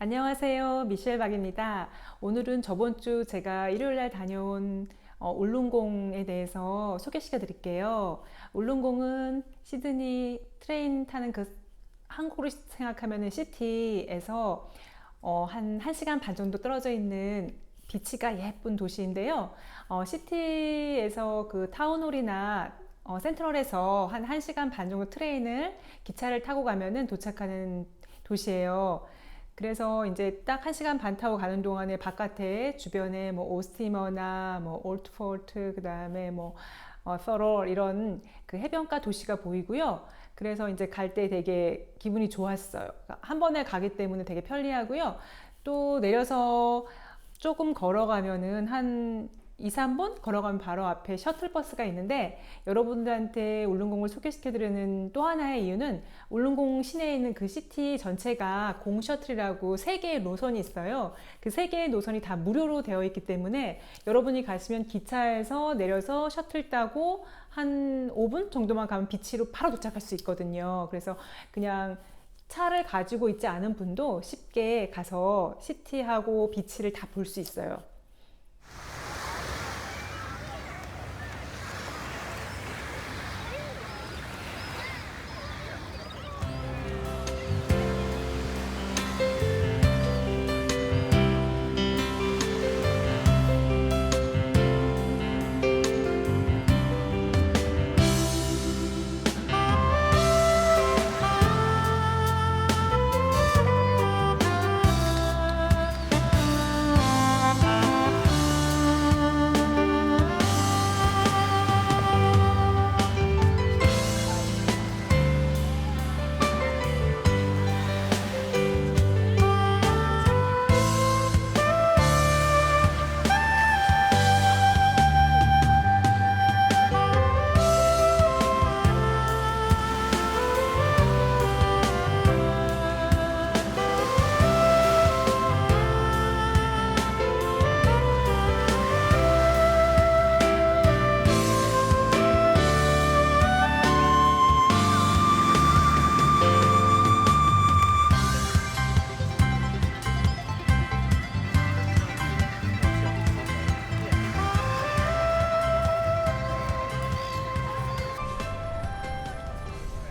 안녕하세요. 미셸 박입니다. 오늘은 저번 주 제가 일요일 날 다녀온 어, 울릉공에 대해서 소개시켜 드릴게요. 울릉공은 시드니 트레인 타는 그 한국으로 생각하면 시티에서 어, 한 1시간 반 정도 떨어져 있는 비치가 예쁜 도시인데요. 어, 시티에서 그 타운홀이나 어, 센트럴에서 한 1시간 반 정도 트레인을 기차를 타고 가면은 도착하는 도시예요. 그래서 이제 딱한 시간 반 타고 가는 동안에 바깥에 주변에 뭐 오스티머나 뭐 올트포트 그다음에 뭐 어, 서롤 이런 그 해변가 도시가 보이고요. 그래서 이제 갈 때 되게 기분이 좋았어요. 한 번에 가기 때문에 되게 편리하고요. 또 내려서 조금 걸어가면은 한 2, 3분 걸어가면 바로 앞에 셔틀버스가 있는데 여러분들한테 울릉공을 소개시켜드리는 또 하나의 이유는 울릉공 시내에 있는 그 시티 전체가 공셔틀이라고 세 개의 노선이 있어요. 그세 개의 노선이 다 무료로 되어 있기 때문에 여러분이 가시면 기차에서 내려서 셔틀 타고 한 5분 정도만 가면 비치로 바로 도착할 수 있거든요. 그래서 그냥 차를 가지고 있지 않은 분도 쉽게 가서 시티하고 비치를 다 볼 수 있어요.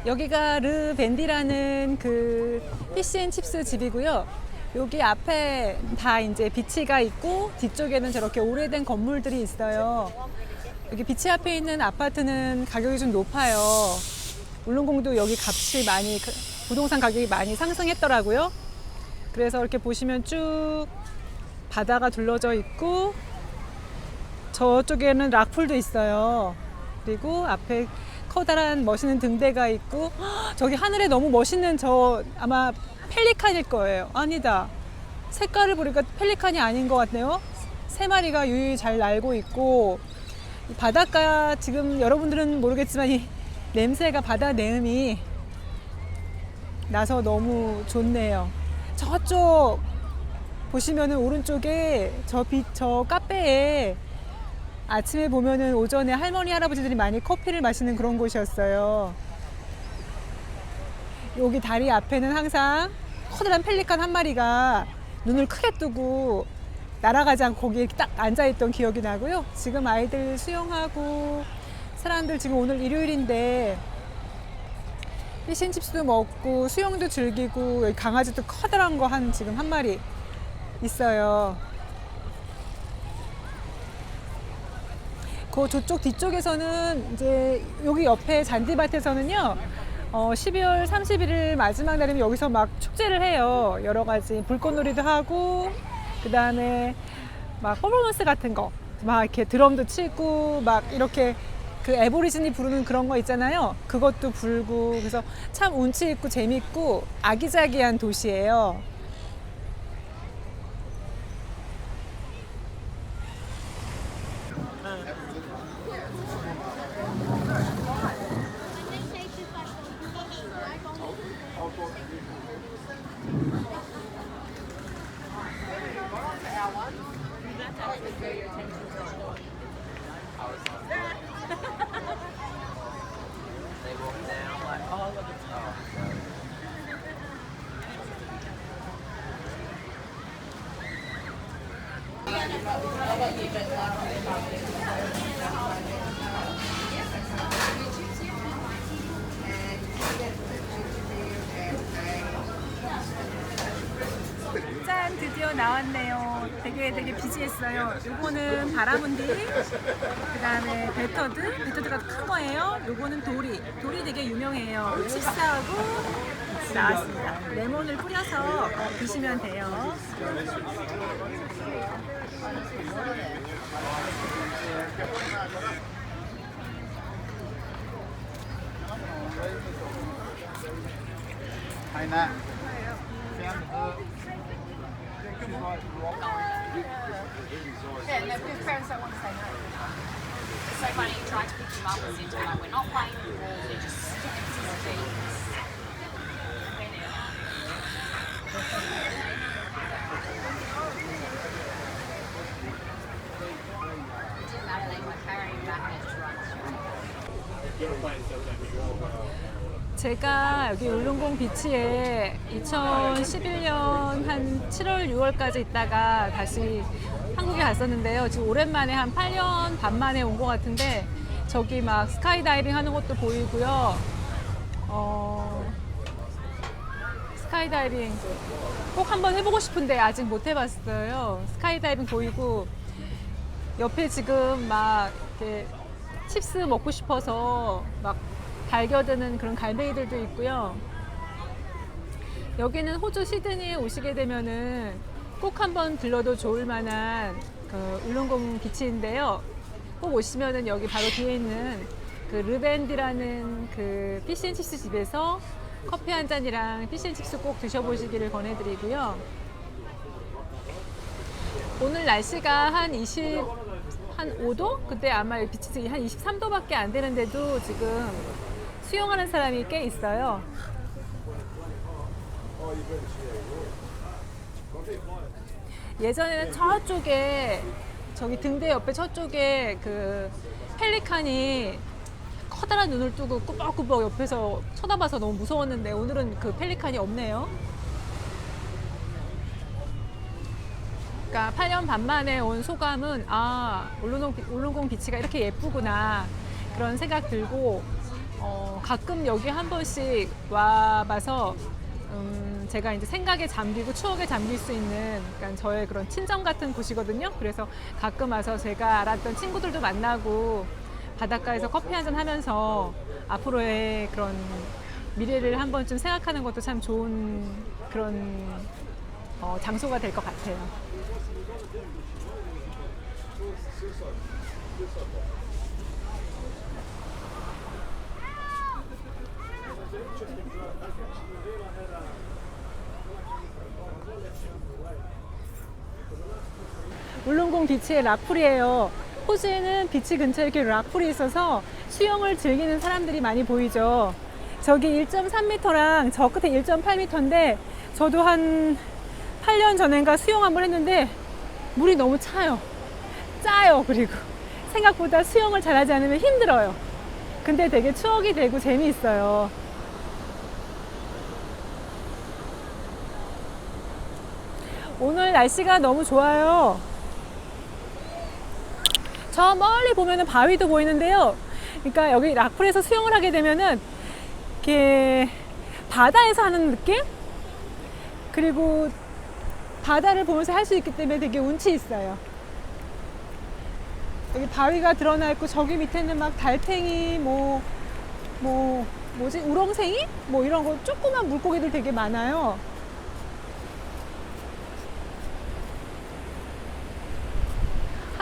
여기가 르 밴디라는 그 피시앤칩스 집이고요. 여기 앞에 다 이제 비치가 있고 뒤쪽에는 저렇게 오래된 건물들이 있어요. 여기 비치 앞에 있는 아파트는 가격이 좀 높아요. 울릉공도 여기 값이 많이 그 부동산 가격이 많이 상승했더라고요. 그래서 이렇게 보시면 쭉 바다가 둘러져 있고 저쪽에는 락풀도 있어요. 그리고 앞에 커다란 멋있는 등대가 있고 헉, 저기 하늘에 너무 멋있는 저 아마 펠리칸일 거예요. 아니다. 색깔을 보니까 펠리칸이 아닌 것 같네요. 세 마리가 유유히 잘 날고 있고 이 바닷가 지금 여러분들은 모르겠지만 이 냄새가 바다 내음이 나서 너무 좋네요. 저쪽 보시면은 오른쪽에 저 빛, 저 카페에 아침에 보면은 오전에 할머니 할아버지들이 많이 커피를 마시는 그런 곳이었어요. 여기 다리 앞에는 항상 커다란 펠리칸 한 마리가 눈을 크게 뜨고 날아가지 않고 거기에 딱 앉아있던 기억이 나고요. 지금 아이들 수영하고 사람들 지금 오늘 일요일인데 피신칩스도 먹고 수영도 즐기고 강아지도 커다란 거 한 지금 한 마리 있어요. 그 저쪽 뒤쪽에서는 이제 여기 옆에 잔디밭에서는요. 어, 12월 31일 마지막 날이면 여기서 막 축제를 해요. 여러 가지 불꽃놀이도 하고 그다음에 막 퍼포먼스 같은 거 막 이렇게 드럼도 치고 막 이렇게 그 에보리진이 부르는 그런 거 있잖아요. 그것도 불고 그래서 참 운치 있고 재밌고 아기자기한 도시예요. Yeah. 짠 드디어 나왔네요. 되게 되게 비지했어요. 요거는 바라문디, 그 다음에 베터드, 베터드가 큰 거예요. 요거는 도리, 도리 되게 유명해요. 칩스하고 나왔습니다. 레몬을 뿌려서 드시면 돼요. Hay nè Xem thử Yeah, and their parents don't want to say no. It's so funny trying to pick them up as into like we're not playing 제가 여기 울릉공 비치에 2011년 한 7월, 6월까지 있다가 다시 한국에 갔었는데요. 지금 오랜만에 한 8년 반 만에 온 것 같은데 저기 막 스카이다이빙 하는 것도 보이고요. 어, 스카이다이빙 꼭 한번 해보고 싶은데 아직 못 해봤어요. 스카이다이빙 보이고 옆에 지금 막 이렇게 칩스 먹고 싶어서 막 달겨드는 그런 갈매기들도 있고요. 여기는 호주 시드니에 오시게 되면은 꼭 한번 들러도 좋을 만한 그 울릉공 비치인데요. 꼭 오시면은 여기 바로 뒤에 있는 그 르밴디라는 그 피시앤칩스 집에서 커피 한 잔이랑 피시앤칩스 꼭 드셔보시기를 권해드리고요. 오늘 날씨가 한 20, 한 5도? 그때 아마 빛이 한 23도밖에 안 되는데도 지금 수영하는 사람이 꽤 있어요. 예전에는 저쪽에 저기 등대 옆에 저쪽에 그 펠리칸이 커다란 눈을 뜨고 꾸벅꾸벅 옆에서 쳐다봐서 너무 무서웠는데 오늘은 그 펠리칸이 없네요. 그러니까 8년 반 만에 온 소감은 아 울릉공 비치가 이렇게 예쁘구나 그런 생각 들고 어, 가끔 여기 한 번씩 와봐서 음, 제가 이제 생각에 잠기고 추억에 잠길 수 있는 그러니까 저의 그런 친정 같은 곳이거든요. 그래서 가끔 와서 제가 알았던 친구들도 만나고 바닷가에서 커피 한 잔 하면서 앞으로의 그런 미래를 한 번쯤 생각하는 것도 참 좋은 그런 어, 장소가 될 것 같아요. 울릉공 비치의 락풀이에요. 호주에는 비치 근처에 이렇게 락풀이 있어서 수영을 즐기는 사람들이 많이 보이죠. 저기 1.3m랑 저 끝에 1.8m인데 저도 한 8년 전인가 수영 한번 했는데 물이 너무 차요. 짜요. 그리고 생각보다 수영을 잘하지 않으면 힘들어요. 근데 되게 추억이 되고 재미있어요. 오늘 날씨가 너무 좋아요. 저 멀리 보면은 바위도 보이는데요. 그러니까 여기 락풀에서 수영을 하게 되면은 이렇게 바다에서 하는 느낌? 그리고 바다를 보면서 할 수 있기 때문에 되게 운치 있어요. 여기 바위가 드러나 있고 저기 밑에는 막 달팽이 뭐, 뭐, 뭐지? 우렁생이? 뭐 이런 거 조그만 물고기들 되게 많아요.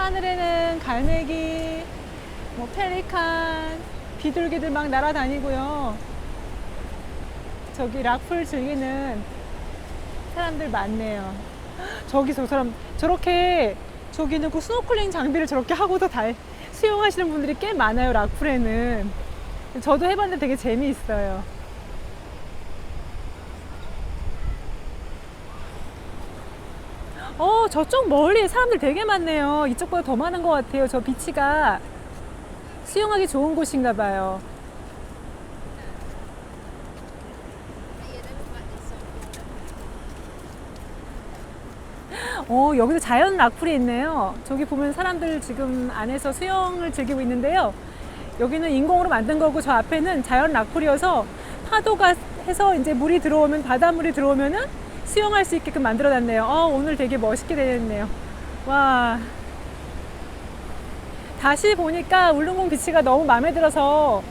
하늘에는 갈매기, 뭐 펠리칸, 비둘기들 막 날아다니고요. 저기 락풀 즐기는 사람들 많네요. 저기 저 사람 저렇게 저기는 그 스노클링 장비를 저렇게 하고도 달 수영하시는 분들이 꽤 많아요 락풀에는. 저도 해봤는데 되게 재미있어요. 어, 저쪽 멀리 사람들 되게 많네요. 이쪽보다 더 많은 것 같아요. 저 비치가 수영하기 좋은 곳인가 봐요. 어, 여기도 자연 락풀이 있네요. 저기 보면 사람들 지금 안에서 수영을 즐기고 있는데요. 여기는 인공으로 만든 거고 저 앞에는 자연 락풀이어서 파도가 해서 이제 물이 들어오면 바닷물이 들어오면은 수영할 수 있게끔 만들어 놨네요. 어, 오늘 되게 멋있게 되었네요. 와. 다시 보니까 울릉공 비치가 너무 마음에 들어서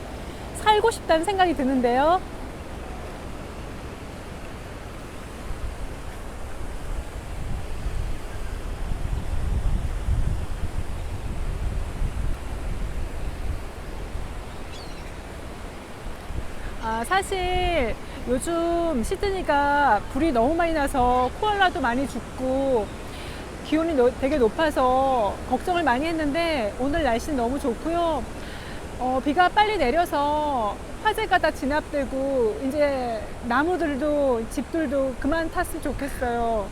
살고 싶다는 생각이 드는데요. 아, 사실 요즘 시드니가 불이 너무 많이 나서 코알라도 많이 죽고 기온이 너- 되게 높아서 걱정을 많이 했는데 오늘 날씨는 너무 좋고요. 어, 비가 빨리 내려서 화재가 다 진압되고 이제 나무들도 집들도 그만 탔으면 좋겠어요.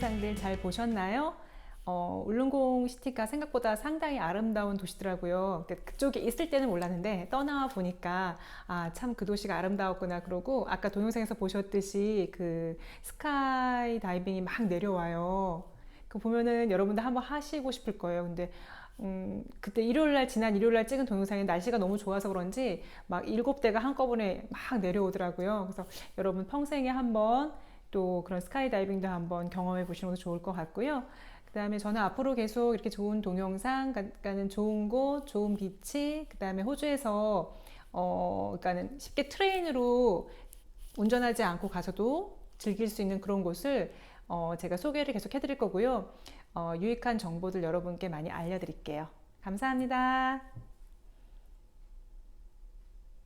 동영상들 잘 보셨나요? 어, 울릉공 시티가 생각보다 상당히 아름다운 도시더라고요. 그러니까 그쪽에 있을 때는 몰랐는데 떠나와 보니까 아, 참 그 도시가 아름다웠구나 그러고 아까 동영상에서 보셨듯이 그 스카이 다이빙이 막 내려와요. 그 보면은 여러분들 한번 하시고 싶을 거예요. 근데 음, 그때 일요일 날 지난 일요일 날 찍은 동영상에 날씨가 너무 좋아서 그런지 막 일곱 대가 한꺼번에 막 내려오더라고요. 그래서 여러분 평생에 한번 또 그런 스카이다이빙도 한번 경험해 보시는 것도 좋을 것 같고요. 그 다음에 저는 앞으로 계속 이렇게 좋은 동영상, 그러니까는 좋은 곳, 좋은 비치, 그 다음에 호주에서 어, 그러니까는 쉽게 트레인으로 운전하지 않고 가서도 즐길 수 있는 그런 곳을 어, 제가 소개를 계속 해드릴 거고요. 어, 유익한 정보들 여러분께 많이 알려드릴게요. 감사합니다.